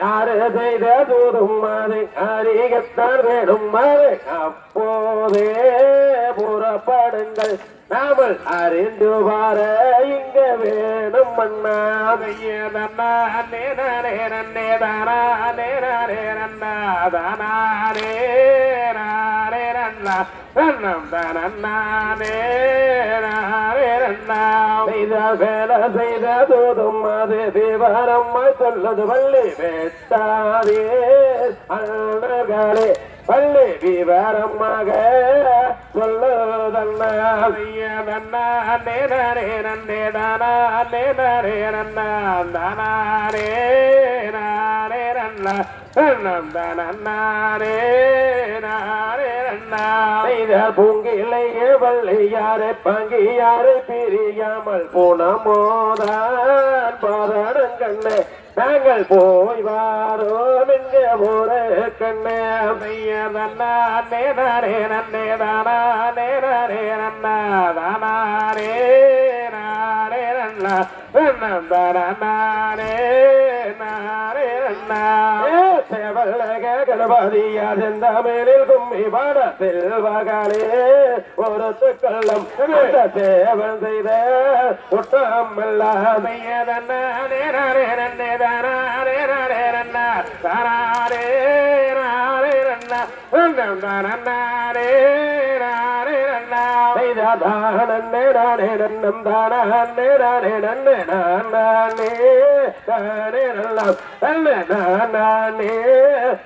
யாரு செய்த தூதும் அது அறிகத்தான் வேணும் அது. அப்போதே புறப்படுங்கள். நாமல் அறிந்து வார இங்க வேணும் மன்னா செய்த வேலை செய்த தூதும் அது விவரம் சொல்லது பள்ளி வெட்டாதே. அண்ணர்களே பள்ளி விவரமாக சொல்லுதன்னா நன்னே நாரே நன்னே தானா நே நாரே நன்னா தானாரே நாரே நாங்கள் போய் வாரோம் எங்க போற கண்ணே நன்னே நாரே நன்னே தானா நே நன்னா தானாரே நாரே நன்னா நாரே நன்னா சேவலக கணபதியா செந்தமேலில் கும்மி பாடத்தில் செல்வகாலே ஒரு கள்ளம் சேவல் செய்த குற்றம் எல்லாம் தானே நானே நன்னம் தானே நானே நன்னே நானே தானே நல்லாம் நல்ல நானே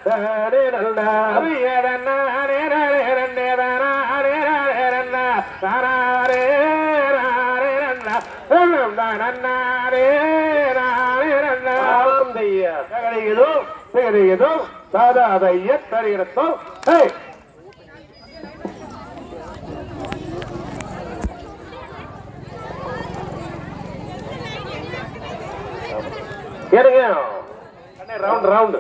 தானே நல்லா. நன்னே நாரே நன்னே தானாரே நாரே நன்னா தானாரே நாரே நன்னா நன்னம் தனன்னாரே நாரே நன்னா. சகடியதோ சிகடியதோ சாதாதைய தருகிறதோ ஹே கேளுங்க ரவுண்ட் ரவுண்ட்